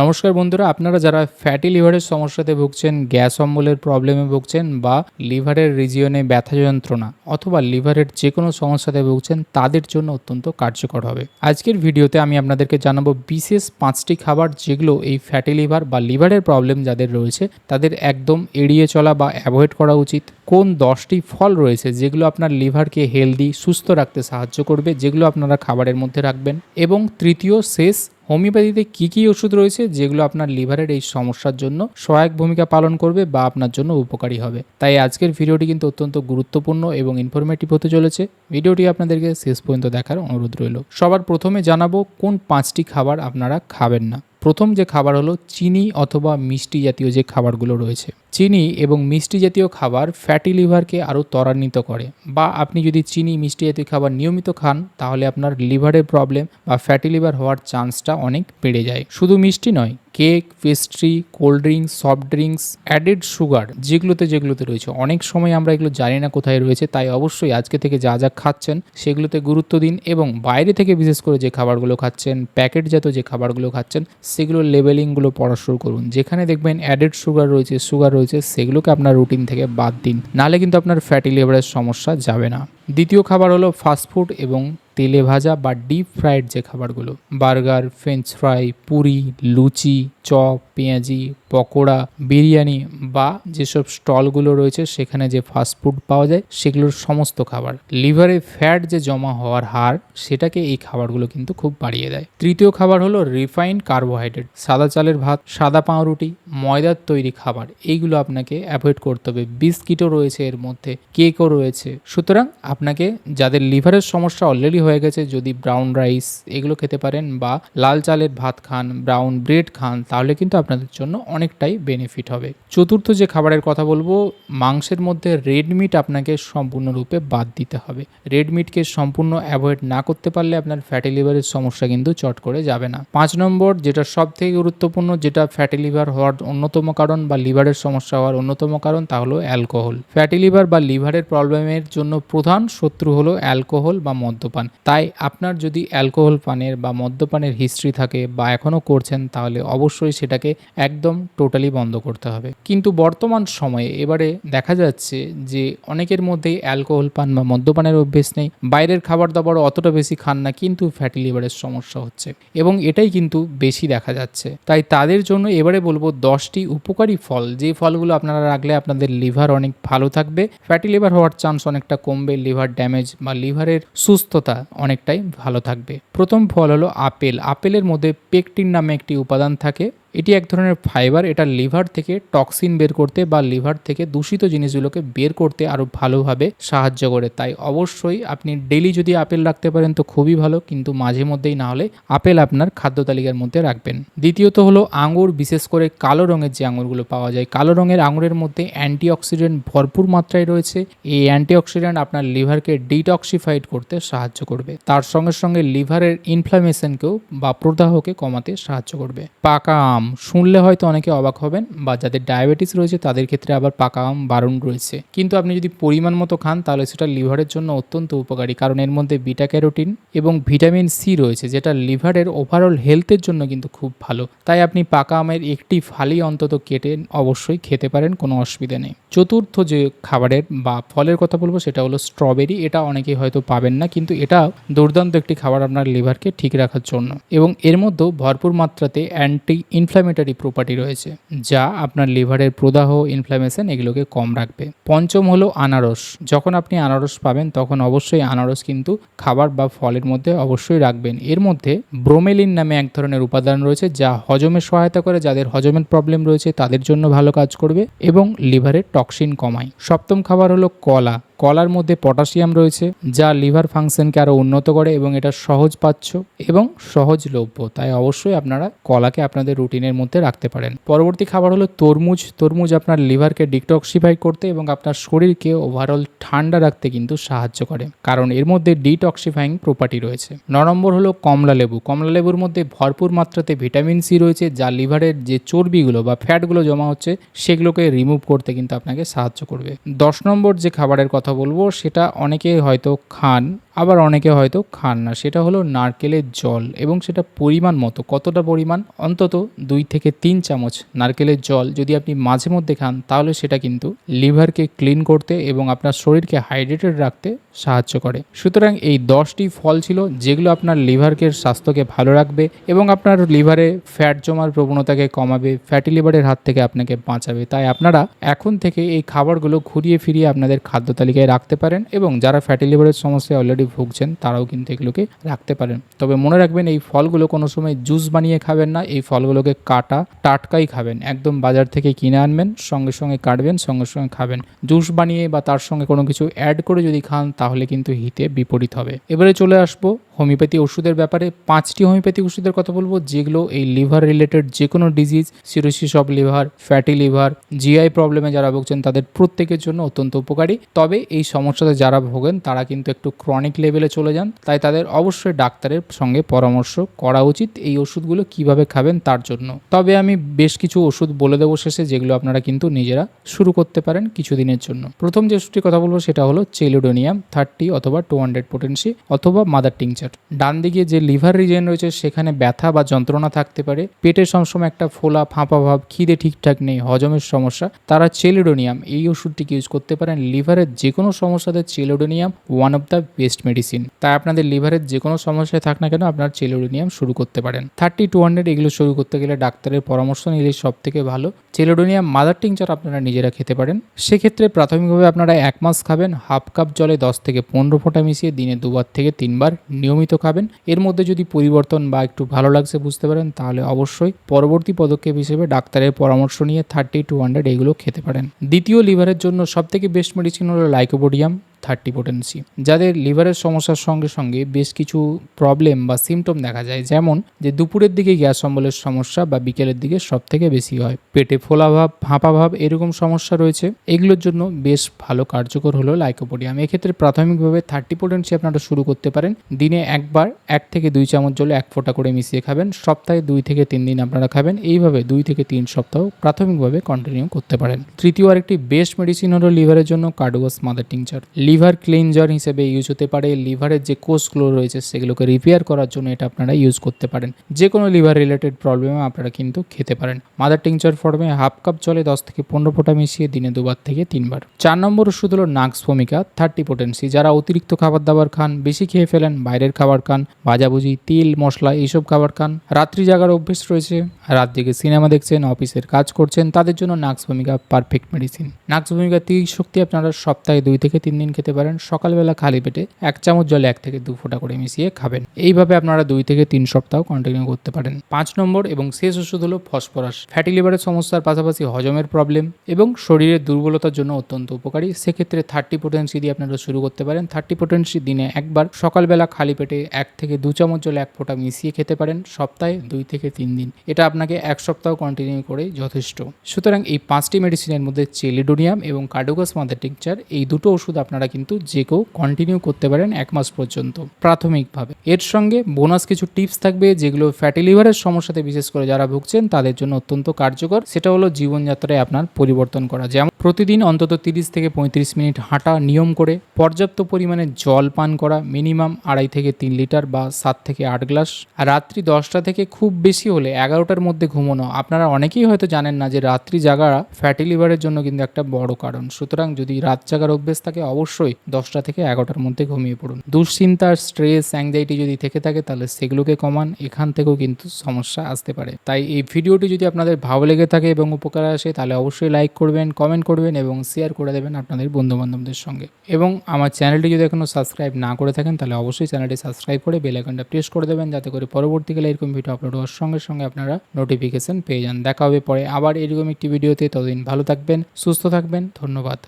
নমস্কার বন্ধুরা, আপনারা যারা ফ্যাটি লিভারের সমস্যাতে ভুগছেন, গ্যাস অম্বলের প্রবলেমে ভুগছেন বা লিভারের রিজিয়নে ব্যথা যন্ত্রণা অথবা লিভারের যে কোনো সমস্যাতে ভুগছেন, তাদের জন্য অত্যন্ত কার্যকর হবে। আজকের ভিডিওতে আমি আপনাদেরকে জানাব বিশেষ পাঁচটি খাবার যেগুলো এই ফ্যাটি লিভার বা লিভারের প্রবলেম যাদের রয়েছে, তাদের একদম এড়িয়ে চলা বা অ্যাভয়েড করা উচিত। কোন দশটি ফল রয়েছে যেগুলো আপনার লিভারকে হেলদি সুস্থ রাখতে সাহায্য করবে, যেগুলো আপনারা খাবারের মধ্যে রাখবেন? এবং তৃতীয়, শেষ হোমিওপ্যাথিতে কি কি ওষুধ রয়েছে যেগুলো আপনার লিভারের এই সমস্যার জন্য সহায়ক ভূমিকা পালন করবে বা আপনার জন্য উপকারী হবে? তাই আজকের ভিডিওটি কিন্তু অত্যন্ত গুরুত্বপূর্ণ এবং ইনফরমেটিভ হতে চলেছে। ভিডিওটি আপনাদেরকে শেষ পর্যন্ত দেখার অনুরোধ রইল। সবার প্রথমে জানাব কোন পাঁচটি খাবার আপনারা খাবেন না। প্রথম যে খাবার হলো চিনি অথবা মিষ্টি জাতীয় যে খাবারগুলো রয়েছে। চিনি এবং মিষ্টি জাতীয় খাবার ফ্যাটি লিভারকে আরও ত্বরান্বিত করে বা আপনি যদি চিনি, মিষ্টি জাতীয় খাবার নিয়মিত খান, তাহলে আপনার লিভারের প্রবলেম বা ফ্যাটি লিভার হওয়ার চান্সটা অনেক বেড়ে যায়। শুধু মিষ্টি নয় cake pastry cold drinks soft drinks added sugar যেগুলোতে যেগুলোতে রয়েছে। অনেক সময় আমরা এগুলো জানি না কোথায় রয়েছে, তাই অবশ্যই আজকে থেকে যা যা খাচ্ছেন সেগুলোতে গুরুত্ব দিন এবং বাইরে থেকে বিশেষ করে যে খাবারগুলো খাচ্ছেন, প্যাকেটজাত যে খাবারগুলো খাচ্ছেন, সেগুলোর লেবেলিংগুলো পড়া শুরু করুন। যেখানে দেখবেন অ্যাডেড সুগার রয়েছে সুগার রয়েছে, সেগুলোকে আপনার রুটিন থেকে বাদ দিন। নাহলে কিন্তু আপনার ফ্যাটি লিভারের সমস্যা যাবে না। দ্বিতীয় খাবার হলো ফাস্টফুড এবং তেলে ভাজা বা ডিপ ফ্রাইড যে খাবারগুলো burger french fry puri, luchi, chop, পেঁয়াজি, পকোড়া, বিরিয়ানি বা যেসব স্টলগুলো রয়েছে সেখানে যে ফাস্টফুড পাওয়া যায় সেগুলোর সমস্ত খাবার। লিভারে ফ্যাট যে জমা হওয়ার হার সেটাকে এই খাবারগুলো কিন্তু খুব বাড়িয়ে দেয়। তৃতীয় খাবার হলো রিফাইন্ড কার্বোহাইড্রেট সাদা চালের ভাত, সাদা পাউরুটি ময়দার তৈরি খাবার। এইগুলো আপনাকে অ্যাভয়েড করতে হবে। বিস্কিটও রয়েছে এর মধ্যে কেকও রয়েছে। সুতরাং আপনাকে যাদের লিভারের সমস্যা অলরেডি হয়ে গেছে। যদি ব্রাউন রাইস এগুলো খেতে পারেন বা লাল চালের ভাত খান ব্রাউন ব্রেড খান, তাহলে কিন্তু আপনাদের জন্য অনেকটাই বেনিফিট হবে। চতুর্থ যে খাবারের কথা বলব, মাংসের মধ্যে রেড মিট আপনাকে সম্পূর্ণরূপে বাদ দিতে হবে। রেড মিটকে সম্পূর্ণ অ্যাভয়েড না করতে পারলে আপনার ফ্যাটি লিভারের সমস্যা কিন্তু চট করে যাবে না। পাঁচ নম্বর, যেটা সব থেকে গুরুত্বপূর্ণ, যেটা ফ্যাটি লিভার হওয়ার অন্যতম কারণ বা লিভারের সমস্যা হওয়ার অন্যতম কারণ, তা হলো অ্যালকোহল ফ্যাটি লিভার বা লিভারের প্রবলেমের জন্য প্রধান শত্রু হলো অ্যালকোহল বা মদ্যপান। তাই আপনার যদি অ্যালকোহল পানের বা মদ্যপানের হিস্ট্রি থাকে বা এখনও করছেন, তাহলে অবশ্যই সেটাকে একদম টোটালি বন্ধ করতে হবে। কিন্তু বর্তমান সময়ে এবারে দেখা যাচ্ছে যে অনেকের মধ্যেই অ্যালকোহল পান বা মদ্যপানের অভ্যেস নেই। বাইরের খাবার দাবার অতটা বেশি খান না, কিন্তু ফ্যাটি লিভারের সমস্যা হচ্ছে। এবং এটাই কিন্তু বেশি দেখা যাচ্ছে। তাই তাদের জন্য এবারে বলব দশটি উপকারী ফল। যে ফলগুলো আপনারা রাখলে আপনাদের লিভার অনেক ভালো থাকবে, ফ্যাটি লিভার হওয়ার চান্স অনেকটা কমবে, লিভার ড্যামেজ বা লিভারের সুস্থতা অনেকটাই ভালো থাকবে। প্রথম ফল হলো আপেল। আপেলের মধ্যে পেকটিন নামে একটি উপাদান থাকে। এটি এক ধরনের ফাইবার, এটা লিভার থেকে টক্সিন বের করতে বা লিভার থেকে দূষিত জিনিসগুলোকে বের করতে আরও ভালোভাবে সাহায্য করে। তাই অবশ্যই আপনি ডেলি যদি আপেল রাখতে পারেন তো খুবই ভালো, কিন্তু মাঝে মধ্যেই না হলে আপেল আপনার খাদ্য তালিকার মধ্যে রাখবেন। দ্বিতীয়ত হলো আঙুর, বিশেষ করে কালো রঙের যে আঙুরগুলো পাওয়া যায়, কালো রঙের আঙুরের মধ্যে অ্যান্টিঅক্সিডেন্ট ভরপুর মাত্রায় রয়েছে। এই অ্যান্টিঅক্সিডেন্ট আপনার লিভারকে ডিটক্সিফাইড করতে সাহায্য করবে। তার সঙ্গে সঙ্গে লিভারের ইনফ্লামেশনকেও বা প্রদাহকে কমাতে সাহায্য করবে। পাকা আম শুনলে হয়তো অনেকে অবাক হবেন, বা যাদের ডায়াবেটিস রয়েছে তাদের ক্ষেত্রে আবার পাকা আম বারণ রয়েছে। কিন্তু আপনি যদি পরিমাণ মতো খান, তাহলে সেটা লিভারের জন্য অত্যন্ত উপকারী, কারণ এর মধ্যে বিটা ক্যারোটিন এবং ভিটামিন সি রয়েছে, যেটা লিভারের ওভারঅল হেলথের জন্য কিন্তু খুব ভালো। তাই আপনি পাকা আমের একটি ফালি অন্তত কেটে অবশ্যই খেতে পারেন, কোনো অসুবিধা নেই। চতুর্থ যে খাবারের বা ফলের কথা বলব, সেটা হলো স্ট্রবেরি এটা অনেকেই হয়তো পাবেন না, কিন্তু এটা দুর্দান্ত একটি খাবার আপনার লিভারকে ঠিক রাখার জন্য। এবং এর মধ্যেও ভরপুর মাত্রাতে অ্যান্টি ইনফ্ল্যামেটারি প্রপার্টি রয়েছে, যা আপনার লিভারের প্রদাহ ইনফ্ল্যামেশন এগুলোকে কম রাখবে। পঞ্চম হলো আনারস। যখন আপনি আনারস পাবেন, তখন অবশ্যই আনারস কিন্তু খাবার বা ফলের মধ্যে অবশ্যই রাখবেন। এর মধ্যে ব্রোমেলিন নামে এক ধরনের উপাদান রয়েছে, যা হজমে সহায়তা করে, যাদের হজমের প্রবলেম রয়েছে, তাদের জন্য ভালো কাজ করবে এবং লিভারের টক্সিন কমায়। সপ্তম খাবার হলো কলা। কলার মধ্যে পটাশিয়াম রয়েছে, যা লিভার ফাংশনকে আরও উন্নত করে এবং এটা সহজ পাচ্ছ এবং সহজলভ্য তাই অবশ্যই আপনারা কলাকে আপনাদের রুটিনের মধ্যে রাখতে পারেন। পরবর্তী খাবার হলো তরমুজ। তরমুজ আপনার লিভারকে ডিটক্সিফাই করতে এবং আপনার শরীরকে ওভারঅল ঠান্ডা রাখতে কিন্তু সাহায্য করে, কারণ এর মধ্যে ডিটক্সিফাইং প্রপার্টি রয়েছে। ন নম্বর হলো কমলা লেবু। কমলা লেবুর মধ্যে ভরপুর মাত্রাতে ভিটামিন সি রয়েছে, যা লিভারের যে চর্বিগুলো বা ফ্যাটগুলো জমা হচ্ছে, সেগুলোকে রিমুভ করতে কিন্তু আপনাকে সাহায্য করবে। দশ নম্বর যে খাবারের কথা বলব সেটা অনেকেই হয়তো খান। আবার অনেকে হয়তো খান না। সেটা হলো নারকেলের জল এবং সেটা পরিমাণ মতো। কতটা পরিমাণ? অন্তত দুই থেকে তিন চামচ নারকেলের জল যদি আপনি মাঝে মধ্যে খান, তাহলে সেটা কিন্তু লিভারকে ক্লিন করতে এবং আপনার শরীরকে হাইড্রেটেড রাখতে সাহায্য করে। সুতরাং এই দশটি ফল ছিল যেগুলো আপনার লিভারকে, স্বাস্থ্যকে ভালো রাখবে এবং আপনার লিভারে ফ্যাট জমার প্রবণতাকে কমাবে, ফ্যাটি লিভারের হাত থেকে আপনাকে বাঁচাবে। তাই আপনারা এখন থেকে এই খাবারগুলো ঘুরিয়ে ফিরিয়ে আপনাদের খাদ্য তালিকায় রাখতে পারেন এবং যারা ফ্যাটি লিভারের সমস্যায় অলরেডি ভুগছেন, তারাও কিন্তু এগুলোকে রাখতে পারেন। তবে মনে রাখবেন, এই ফলগুলো কোনো সময় জুস বানিয়ে খাবেন না, এই ফলগুলোকে কাটা, টাটকাই খাবেন। একদম বাজার থেকে কিনে আনবেন, সঙ্গে সঙ্গে কাটবেন, সঙ্গে সঙ্গে খাবেন। জুস বানিয়ে বা তার সঙ্গে কোনো কিছু অ্যাড করে যদি খান, তাহলে কিন্তু হিতে বিপরীত হবে। এবারে চলে আসব হোমিওপ্যাথি ওষুধের ব্যাপারে। পাঁচটি হোমিওপ্যাথি ওষুধের কথা বলব, যেগুলো এই লিভার রিলেটেড যে কোনো disease cirrhosis of liver fatty liver GI প্রবলেমে যারা ভুগছেন, তাদের প্রত্যেকের জন্য অত্যন্ত উপকারী। তবে এই সমস্যাতে যারা ভোগেন, তারা কিন্তু একটু ক্রনিক লেভেলে চলে যান, তাই তাদের অবশ্যই ডাক্তারের সঙ্গে পরামর্শ করা উচিত এই ওষুধগুলো কীভাবে খাবেন তার জন্য। তবে আমি বেশ কিছু ওষুধ বলে দেবো শেষে, যেগুলো আপনারা কিন্তু নিজেরা শুরু করতে পারেন কিছুদিনের জন্য। প্রথম যে ওষুধটির কথা বলব সেটা হলো চেলিডোনিয়াম থার্টি অথবা টু হান্ড্রেড পোটেন্সি অথবা মাদার টিংচার। ডান দিকে যে লিভার রিজেন রয়েছে, সেখানে ব্যথা বা যন্ত্রণা থাকতে পারে। পেটে সবসময় একটা ফোলা, ফাঁপা ভাব, খিদে ঠিকঠাক নেই, হজমের সমস্যা। তারা চেলিডোনিয়াম, এই ওষুধটিকে ইউজ করতে পারেন লিভারের যে কোনো সমস্যাতে, chelidonium one of the best medicine তাই আপনাদের লিভারের যে কোনো সমস্যায় থাক না কেন আপনার চেলোডোনিয়াম শুরু করতে পারেন। থার্টি টু হান্ড্রেড এগুলো শুরু করতে গেলে ডাক্তারের পরামর্শ নিলে সব থেকে ভালো। চেলোডোনিয়াম মাদার টিংচার আপনারা নিজেরা খেতে পারেন। সেক্ষেত্রে প্রাথমিকভাবে আপনারা এক মাস খাবেন হাফ কাপ জলে দশ থেকে পনেরো ফোঁটা মিশিয়ে দিনে দুবার থেকে তিনবার নিয়মিত খাবেন। এর মধ্যে যদি পরিবর্তন বা একটু ভালো লাগছে বুঝতে পারেন, তাহলে অবশ্যই পরবর্তী পদক্ষেপ হিসেবে ডাক্তারের পরামর্শ নিয়ে থার্টি টু হান্ড্রেড এগুলো খেতে পারেন। দ্বিতীয় লিভারের জন্য সবথেকে বেস্ট মেডিসিন হলো লাইকোবোডিয়াম থার্টি পোটেন্সি যাদের লিভারের সমস্যার সঙ্গে সঙ্গে বেশ কিছু প্রবলেম বা সিমটম দেখা যায়, যেমন যে দুপুরের দিকে গ্যাস অম্বলের সমস্যা বা বিকেলের দিকে সব থেকে বেশি হয়। পেটে ফোলা ভাব এরকম সমস্যা রয়েছে। এগুলোর জন্য বেশ ভালো কার্যকর হলো লাইকোপোডিয়াম এক্ষেত্রে প্রাথমিকভাবে থার্টি পোটেন্সি আপনারা শুরু করতে পারেন। দিনে একবার এক থেকে দুই চামচ জলে এক ফোঁটা করে মিশিয়ে খাবেন। সপ্তাহে দুই থেকে তিন দিন আপনারা খাবেন। এইভাবে দুই থেকে তিন সপ্তাহ প্রাথমিকভাবে কন্টিনিউ করতে পারেন। তৃতীয় আরেকটি বেস্ট মেডিসিন হলো লিভারের জন্য carduus mother tincture liver cleanser হিসেবে ইউজ হতে পারে। লিভারের যে কোষগুলো রয়েছে, সেগুলোকে রিপেয়ার করার জন্য এটা আপনারা ইউজ করতে পারেন। যে কোনো লিভার রিলেটেড প্রবলেমে আপনারা কিন্তু খেতে পারেন। মাদার টিংচার ফর্মে হাফ কাপ জলে দশ থেকে পনেরো ফোঁটা মিশিয়ে দিনে দুবার থেকে তিনবার। চার নম্বর ওষুধ হলো নাক্স ভূমিকা থার্টি পোটেন্সি যারা অতিরিক্ত খাবার দাবার খান, বেশি খেয়ে ফেলেন, বাইরের খাবার খান, ভাজাভুজি, তিল, মশলা এইসব খাবার খান। রাত্রি জাগার অভ্যেস রয়েছে। রাত জেগে সিনেমা দেখছেন অফিসের কাজ করছেন, তাদের জন্য নাক্স ভূমিকা পারফেক্ট মেডিসিন নাক্স ভূমিকা তিরিশ শক্তি আপনারা সপ্তাহে দুই থেকে তিন দিন খেতে পারেন। সকালবেলা খালি পেটে এক চামচ জলে এক থেকে দু ফোঁটা করে মিশিয়ে খাবেন। এইভাবে আপনারা দুই থেকে তিন সপ্তাহ কন্টিনিউ করতে পারেন। পাঁচ নম্বর এবং শেষ ওষুধ হলো ফসফরাস। ফ্যাটি লিভারের সমস্যার পাশাপাশি হজমের প্রবলেম এবং শরীরের দুর্বলতার জন্য অত্যন্ত উপকারী। সেক্ষেত্রে থার্টি পোটেন্সি দিয়ে আপনারা শুরু করতে পারেন। থার্টি পোটেন্সি দিনে একবার সকালবেলা খালি পেটে এক থেকে দু চামচ জলে এক ফোঁটা মিশিয়ে খেতে পারেন। সপ্তাহে দুই থেকে তিন দিন। এটা আপনাকে এক সপ্তাহ কন্টিনিউ করে যথেষ্ট। সুতরাং এই পাঁচটি মেডিসিনের মধ্যে চেলিডোনিয়াম এবং কার্ডোগাস মাদার টিকচার এই দুটো ওষুধ আপনারা কিন্তু যে কেউ কন্টিনিউ করতে পারেন এক মাস পর্যন্ত, প্রাথমিকভাবে। এর সঙ্গে বোনাস কিছু টিপস থাকবে যেগুলো ফ্যাটি লিভারের সমস্যাতে বিশেষ করে যারা ভুগছেন, তাদের জন্য অত্যন্ত কার্যকর। সেটা হলো জীবনযাত্রায় আপনার পরিবর্তন করা। যেমন প্রতিদিন অন্তত তিরিশ থেকে পঁয়ত্রিশ মিনিট হাঁটা নিয়ম করে পর্যাপ্ত পরিমাণে জল পান করা, মিনিমাম আড়াই থেকে তিন লিটার বা সাত থেকে আট গ্লাস। আর রাত্রি দশটা থেকে খুব বেশি হলে এগারোটার মধ্যে ঘুমানো। আপনারা অনেকেই হয়তো জানেন না যে রাত্রি জাগা ফ্যাটি লিভারের জন্য কিন্তু একটা বড় কারণ। সুতরাং যদি রাত জাগার অভ্যেস থাকে, অবশ্যই দশটা থেকে এগারোটার মধ্যে ঘুমিয়ে পড়ুন। দুশ্চিন্তা স্ট্রেস অ্যাংজাইটি যদি থেকে থাকে, তাহলে সেগুলোকে কমান। এখান থেকেও কিন্তু সমস্যা আসতে পারে। তাই এই ভিডিওটি যদি আপনাদের ভালো লেগে থাকে এবং উপকার আসে, তাহলে অবশ্যই লাইক করবেন কমেন্ট করবেন এবং শেয়ার করে দেবেন আপনাদের বন্ধুবান্ধবদের সঙ্গে। এবং আমার চ্যানেলটি যদি এখনও সাবস্ক্রাইব না করে থাকেন, তাহলে অবশ্যই চ্যানেলটি সাবস্ক্রাইব করে বেল আইকনটা প্রেস করে দেবেন, যাতে করে পরবর্তীকালে এরকম ভিডিও আপলোড হওয়ার সঙ্গে সঙ্গে আপনারা নোটিফিকেশন পেয়ে যান। দেখা হবে পরে আবার এরকম একটি ভিডিওতে ততদিন ভালো থাকবেন, সুস্থ থাকবেন, ধন্যবাদ।